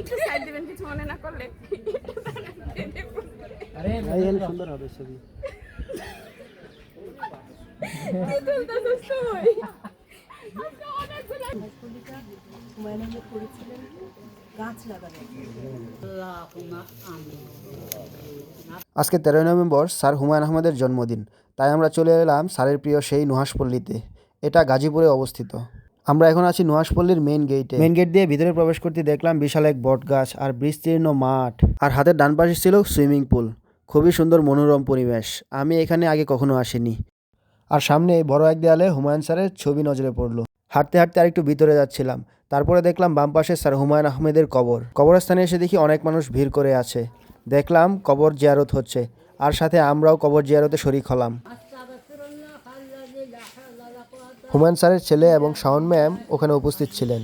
একটু সাইড দিবেন কিছু মনে না করলে আরে সুন্দর হবে ছবি। আজকে অনেকগুলো হুমায়ুন আহমেদ করেছিলেন গাছ লাগানো আজকে তেরোই নভেম্বর স্যার হুমায়ুন আহমেদের জন্মদিন। তাই আমরা চলে এলাম স্যারের প্রিয় সেই নুহাসপল্লীতে এটা গাজীপুরে অবস্থিত। আমরা এখন আছি নুহাসপল্লীর মেন গেটে মেন গেট দিয়ে ভিতরে প্রবেশ করতে দেখলাম বিশাল এক বট গাছ আর বিস্তীর্ণ মাঠ। আর হাতের ডান পাশে ছিল সুইমিং পুল খুবই সুন্দর মনোরম পরিবেশ। আমি এখানে আগে কখনো আসিনি। আর সামনে বড় এক দেয়ালে হুমায়ুন স্যারের ছবি নজরে পড়ল। হাঁটতে হাঁটতে আরেকটু ভিতরে যাচ্ছিলাম। তারপরে দেখলাম বাম পাশে স্যার হুমায়ুন আহমেদের কবর। কবরস্থানে এসে দেখি অনেক মানুষ ভিড় করে আছে। দেখলাম কবর জিয়ারত হচ্ছে। আর সাথে আমরাও কবর জিয়ারতে শরিক হলাম। হুমায়ুন স্যারের ছেলে এবং শাওন ম্যাম ওখানে উপস্থিত ছিলেন।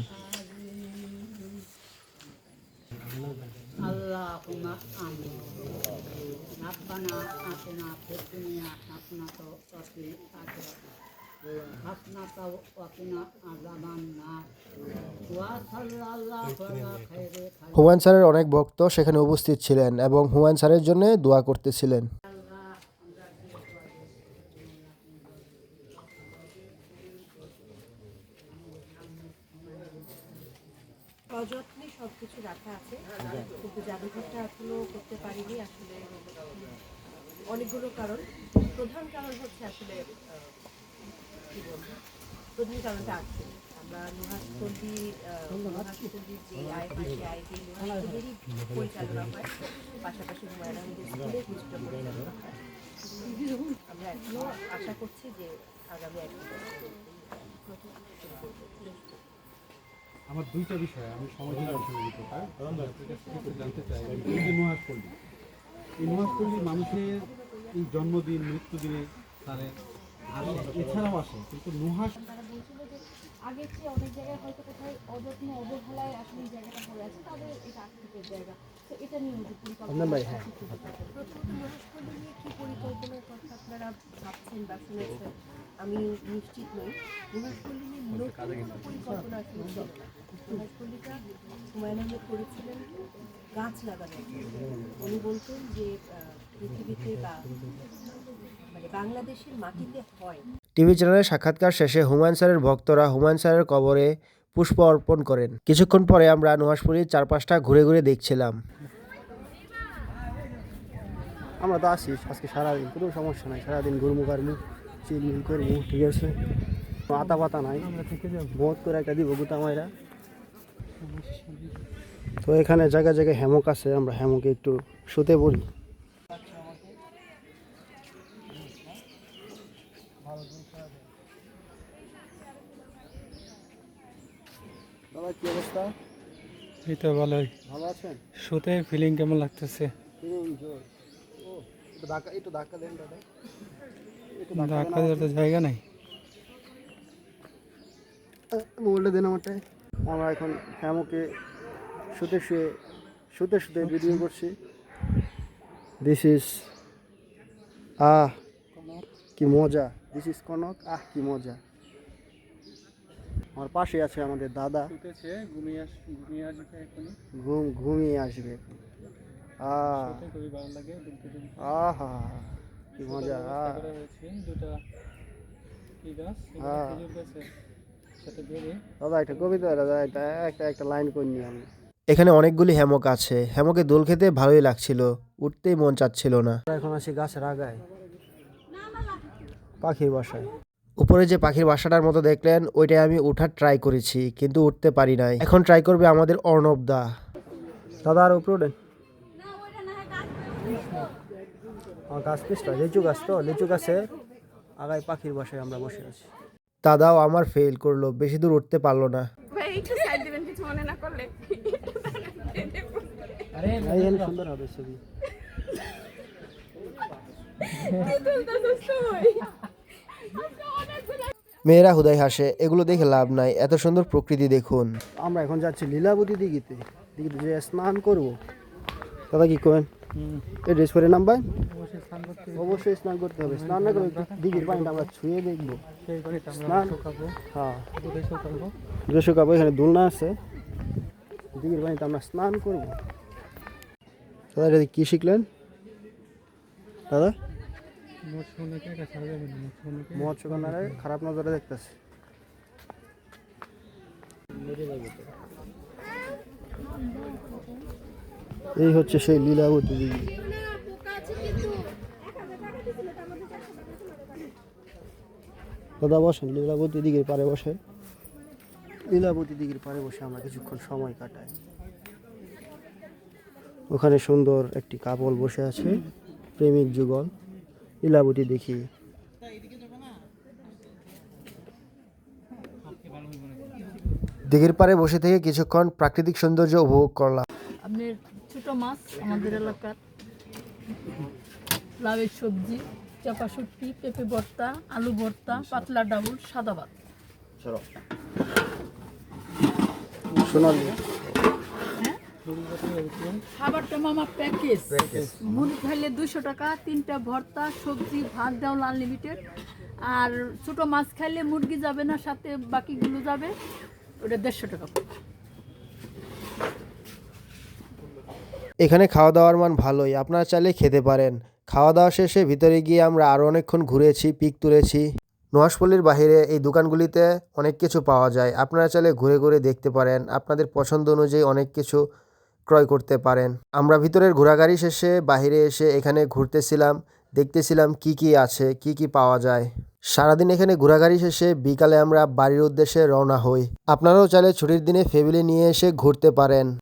হুমায়ুন স্যারের অনেক ভক্ত সেখানে উপস্থিত ছিলেন এবং হুমায়ুন স্যারের জন্য দোয়া করতেছিলেন। অযত্নে সব কিছু রাখা আছে। কিন্তু জাদুঘরটা এখনও করতে পারিনি আসলে। অনেকগুলো কারণ। প্রধান কারণ হচ্ছে আসলে প্রধান কারণটা আছে। আমরা যে আয় আয় পরিচালনা পাশাপাশি আমরা এখনও আশা করছি যে আগামী এক আমার দুইটা বিষয়, আমি সমাজের অর্থনীতি জানতে চাই এই যে নুহাসপল্লী মানুষের এই জন্মদিন, মৃত্যুদিনে তাদের এছাড়াও আসে কিন্তু নুহাস তারা বলছিল যে আগের চেয়ে অনেক জায়গায় হয়তো কোথায় অযত্ন অবহেলায় আসলে এই জায়গাটা পড়ে আছে তাদের এটা আক্ষেপের জায়গা। তো এটা নিয়ে পরিকল্পনা প্রথমত নিয়ে কী পরিকল্পনার কথা আপনারা ভাবছেন বা শুনেছেন? আমি নিশ্চিত নই। মনস্পল্লী নিয়ে নতুন কোনো পরিকল্পনা আসলে ছিল হুমায়ুন আহমেদ করেছিলেন গাছ লাগানো উনি বলতেন যে পৃথিবীতে বা বাংলাদেশের মাটিতে হয়। টিভি চ্যানেলে সাক্ষাৎকার শেষে হুমায়ুন স্যারের ভক্তরা হুমায়ুন স্যারের কবরে পুষ্প অর্পণ করেন। কিছুক্ষণ পরে আমরা নুহাসপুরীর চারপাশটা ঘুরে ঘুরে দেখছিলাম। আমরা তো আসি আজকে সারাদিন কোনো সমস্যা নাই। সারাদিন ঘুরমু কারমু চিলমিল করব ঠিক আছে? আতা পাতা নাই। বহুত করে একটা দিব গুতা মাইরা। তো এখানে জায়গায় জায়গায় হ্যামক আছে আমরা হ্যামকে একটু শুতে পড়ি দাদা কি অবস্থা? এই তো ভালোই। ভালো আছেন? শুতে ফিলিং কেমন লাগতেছে? ধাক্কা একটু ধাক্কা দেন দাদা। ধাক্কা দেওয়ার তো জায়গা নাই। মোবাইলটা দেন আমারটায় আমরা এখন হ্যামকে শুতে শুয়ে শুতে শুতে ভিডিও করছি। দিস ইজ আহ কি মজা। দিস ইজ কনক আহ কি মজা। আমার পাশে আছে আমাদের দাদা। ঘুমিয়ে আসবে ঘুম ঘুমিয়ে আসবে। আহ কি মজা দাদা একটা কবিতা দাদা একটা একটা একটা লাইন করে নিই আমি? এখানে অনেকগুলি হ্যামক আছে। হ্যামকে দোল খেতে ভালোই লাগছিল উঠতেই মন চাচ্ছিল না। এখন আছি গাছ আগায়। পাখির বাসায়। উপরে যে পাখির বাসাটার মতো দেখলেন ওইটাই আমি উঠার ট্রাই করেছি কিন্তু উঠতে পারি নাই। এখন ট্রাই করবে আমাদের অর্ণব দা। দাদা আর উপরে ওঠেন গাছ পিসটা লিচু গাছ তো লিচু গাছে আগায় পাখির বাসায় আমরা বসে আছি। দাদাও আমার ফেল করল বেশি দূর উঠতে পারল না। সুন্দর হবে ছবি তুলতেছিস তুই? আজকে অনেকগুলো মেয়েরা হুদাই হাসে এগুলো দেখে লাভ নাই। এত সুন্দর প্রকৃতি দেখুন। আমরা এখন যাচ্ছি লীলাবতী দিঘিতে। দিঘিতে যে স্নান করব। দাদা কি করেন? এই ড্রেস করে নাম ভাই? অবশ্যই স্নান করতে হবে। স্নান না করে দিঘির পানিটা আমরা ছুঁয়ে দেখব। স্নান? হ্যাঁ। দুধে শুকাবো। এখানে দোলনা আছে। দিঘির পানিতে আমরা স্নান করব। দাদা এটা কি শিখলেন? দাদা? মৎস্যকন্যাকে খারাপ নজরে দেখতেছে। এই হচ্ছে সেই লীলাবতী দিঘি দাদা বসেন, লীলাবতী দিঘির পারে বসে। লীলাবতী দিঘির পারে বসে আমরা কিছুক্ষণ সময় কাটাই। ওখানে সুন্দর একটি কাপল বসে আছে, প্রেমিক যুগল। লীলাবতী দেখি। দিঘির পাড়ে বসে থেকে কিছুক্ষণ প্রাকৃতিক সৌন্দর্য উপভোগ করলাম। আপনার ছোট মাছ আমাদের এলাকার। লাউয়ের সবজি চাপা শুটকি পেঁপে ভর্তা আলু ভর্তা পাতলা ডাউল সাদা ভাত। সোনালি খাবারটা মামা প্যাকেজ। মুড়ি খাইলে দুশো টাকা তিনটা ভর্তা সবজি ভাত ডাউল আনলিমিটেড আর ছোট মাছ খাইলে মুরগি যাবে না সাথে বাকিগুলো যাবে ওটা দেড়শো টাকা। এখানে খাওয়া দাওয়ার মান ভালোই আপনারা চাইলে খেতে পারেন। খাওয়া দাওয়া শেষে ভিতরে গিয়ে আমরা আরও অনেকক্ষণ ঘুরেছি পিক তুলেছি। নোয়াশপল্লির বাইরে এই দোকানগুলিতে অনেক কিছু পাওয়া যায় আপনারা চাইলে ঘুরে ঘুরে দেখতে পারেন। আপনাদের পছন্দ অনুযায়ী অনেক কিছু ক্রয় করতে পারেন। আমরা ভিতরের ঘোরাঘুরি শেষে বাহিরে এসে এখানে ঘুরতেছিলাম, দেখতেছিলাম কি কি আছে, কি কি পাওয়া যায়। সারাদিন এখানে ঘোরাঘুরি শেষে বিকালে আমরা বাড়ির উদ্দেশ্যে রওনা হই। আপনারাও চাইলে ছুটির দিনে ফ্যামিলি নিয়ে এসে ঘুরতে পারেন।